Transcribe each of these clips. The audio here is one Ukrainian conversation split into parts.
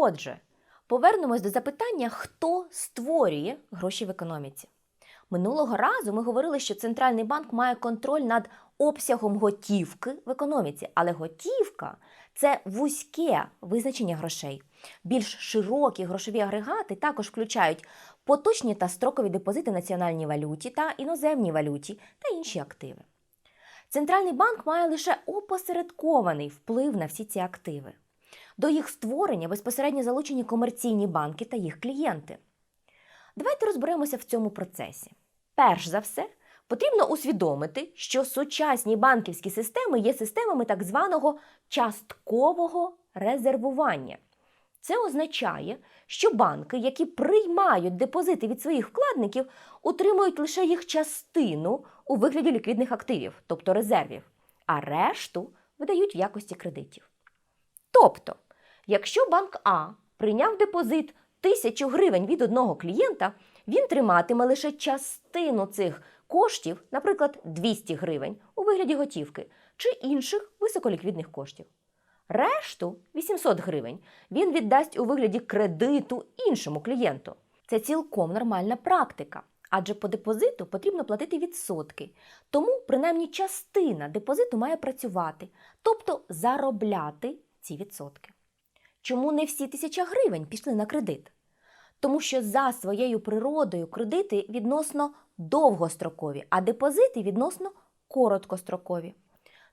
Отже, повернемось до запитання, хто створює гроші в економіці. Минулого разу ми говорили, що центральний банк має контроль над обсягом готівки в економіці, але готівка це вузьке визначення грошей. Більш широкі грошові агрегати також включають поточні та строкові депозити національній валюті та іноземній валюті та інші активи. Центральний банк має лише опосередкований вплив на всі ці активи. До їх створення безпосередньо залучені комерційні банки та їх клієнти. Давайте розберемося в цьому процесі. Перш за все, потрібно усвідомити, що сучасні банківські системи є системами так званого часткового резервування. Це означає, що банки, які приймають депозити від своїх вкладників, утримують лише їх частину у вигляді ліквідних активів, тобто резервів, а решту видають в якості кредитів. Тобто, якщо банк А прийняв депозит тисячу гривень від одного клієнта, він триматиме лише частину цих коштів, наприклад, 200 гривень у вигляді готівки чи інших високоліквідних коштів. Решту 800 гривень він віддасть у вигляді кредиту іншому клієнту. Це цілком нормальна практика, адже по депозиту потрібно платити відсотки. Тому принаймні частина депозиту має працювати, тобто заробляти ці відсотки. Чому не всі тисяча гривень пішли на кредит? Тому що за своєю природою кредити відносно довгострокові, а депозити відносно короткострокові.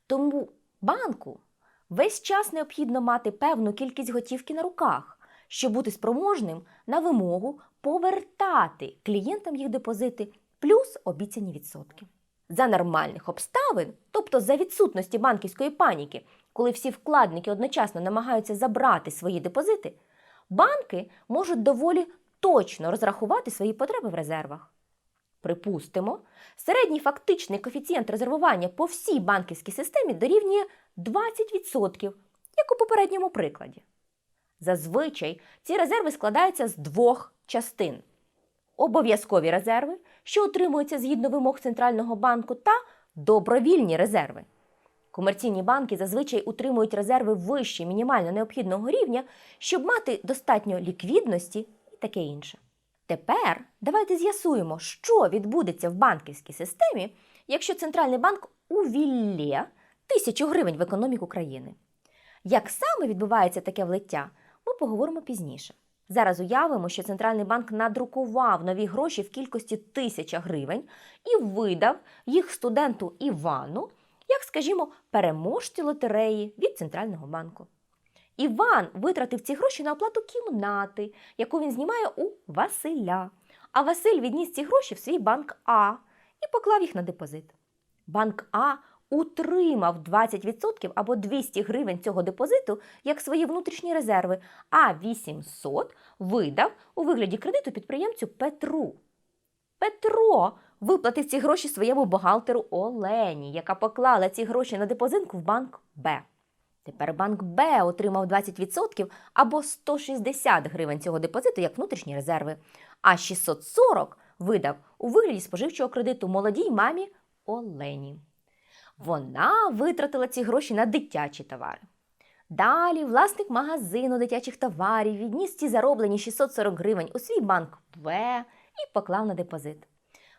Тому банку весь час необхідно мати певну кількість готівки на руках, щоб бути спроможним на вимогу повертати клієнтам їх депозити плюс обіцяні відсотки. За нормальних обставин, тобто за відсутності банківської паніки, коли всі вкладники одночасно намагаються забрати свої депозити, банки можуть доволі точно розрахувати свої потреби в резервах. Припустимо, середній фактичний коефіцієнт резервування по всій банківській системі дорівнює 20%, як у попередньому прикладі. Зазвичай ці резерви складаються з двох частин: обов'язкові резерви, що утримуються згідно вимог центрального банку, та добровільні резерви. Комерційні банки зазвичай утримують резерви вище мінімально необхідного рівня, щоб мати достатньо ліквідності і таке інше. Тепер давайте з'ясуємо, що відбудеться в банківській системі, якщо центральний банк увіллє тисячу гривень в економіку країни. Як саме відбувається таке влиття, ми поговоримо пізніше. Зараз уявимо, що центральний банк надрукував нові гроші в кількості тисяча гривень і видав їх студенту Івану, скажімо, переможці лотереї від центрального банку. Іван витратив ці гроші на оплату кімнати, яку він знімає у Василя. А Василь відніс ці гроші в свій банк А і поклав їх на депозит. Банк А утримав 20% або 200 гривень цього депозиту як свої внутрішні резерви, а 800 видав у вигляді кредиту підприємцю Петру. Петро виплатив ці гроші своєму бухгалтеру Олені, яка поклала ці гроші на депозит в банк Б. Тепер банк Б отримав 20% або 160 гривень цього депозиту як внутрішні резерви, а 640 видав у вигляді споживчого кредиту молодій мамі Олені. Вона витратила ці гроші на дитячі товари. Далі власник магазину дитячих товарів відніс ці зароблені 640 гривень у свій банк В і поклав на депозит.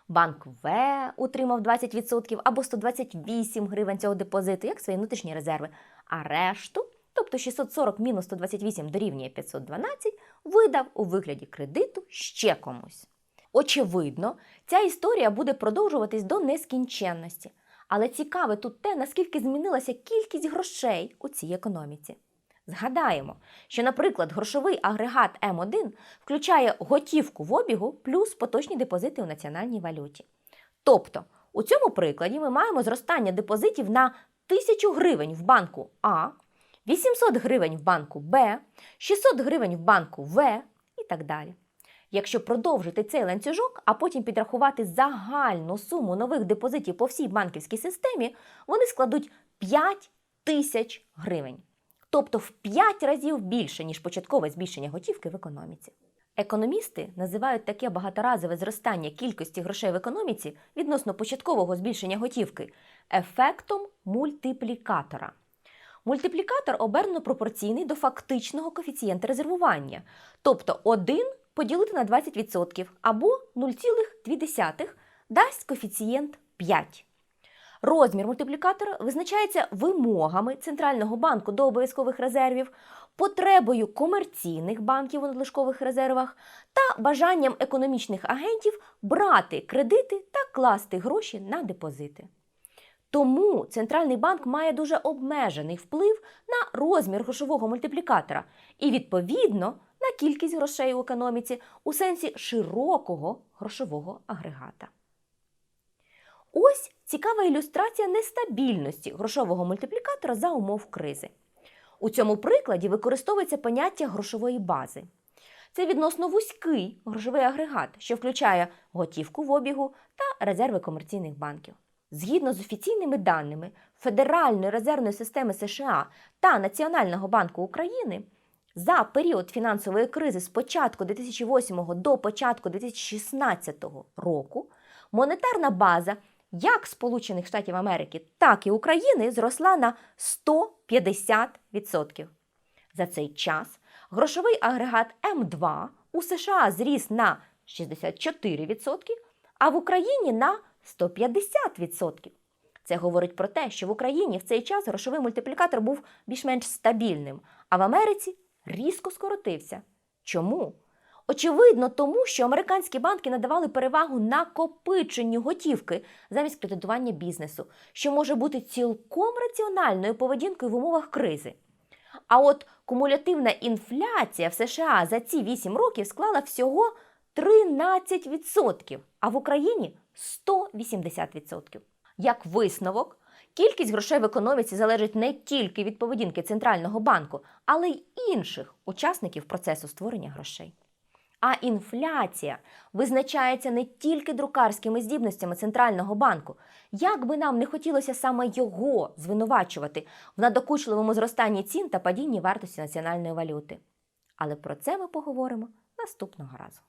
Банк В утримав 20% або 128 гривень цього депозиту як свої внутрішні резерви, а решту, тобто 640 мінус 128 дорівнює 512, видав у вигляді кредиту ще комусь. Очевидно, ця історія буде продовжуватись до нескінченності. Але цікаве тут те, наскільки змінилася кількість грошей у цій економіці. Згадаємо, що, наприклад, грошовий агрегат М1 включає готівку в обігу плюс поточні депозити у національній валюті. Тобто, у цьому прикладі ми маємо зростання депозитів на 1000 гривень в банку А, 800 гривень в банку Б, 600 гривень в банку В і так далі. Якщо продовжити цей ланцюжок, а потім підрахувати загальну суму нових депозитів по всій банківській системі, вони складуть 5 тисяч гривень. Тобто в 5 разів більше, ніж початкове збільшення готівки в економіці. Економісти називають таке багаторазове зростання кількості грошей в економіці відносно початкового збільшення готівки ефектом мультиплікатора. Мультиплікатор обернено пропорційний до фактичного коефіцієнта резервування, тобто 1 поділити на 20% або 0,2 дасть коефіцієнт 5. Розмір мультиплікатора визначається вимогами Центрального банку до обов'язкових резервів, потребою комерційних банків у надлишкових резервах та бажанням економічних агентів брати кредити та класти гроші на депозити. Тому Центральний банк має дуже обмежений вплив на розмір грошового мультиплікатора і, відповідно, на кількість грошей у економіці у сенсі широкого грошового агрегата. Ось цікава ілюстрація нестабільності грошового мультиплікатора за умов кризи. У цьому прикладі використовується поняття грошової бази. Це відносно вузький грошовий агрегат, що включає готівку в обігу та резерви комерційних банків. Згідно з офіційними даними Федеральної резервної системи США та Національного банку України, за період фінансової кризи з початку 2008 до початку 2016 року монетарна база як Сполучених Штатів Америки, так і України зросла на 150%. За цей час грошовий агрегат М2 у США зріс на 64%, а в Україні на 150%. Це говорить про те, що в Україні в цей час грошовий мультиплікатор був більш-менш стабільним, а в Америці різко скоротився. Чому? Очевидно, тому що американські банки надавали перевагу накопиченню готівки замість кредитування бізнесу, що може бути цілком раціональною поведінкою в умовах кризи. А от кумулятивна інфляція в США за ці 8 років склала всього 13%, а в Україні 180%. Як висновок, кількість грошей в економіці залежить не тільки від поведінки центрального банку, але й інших учасників процесу створення грошей. А інфляція визначається не тільки друкарськими здібностями центрального банку. Як би нам не хотілося саме його звинувачувати в надокучливому зростанні цін та падінні вартості національної валюти. Але про це ми поговоримо наступного разу.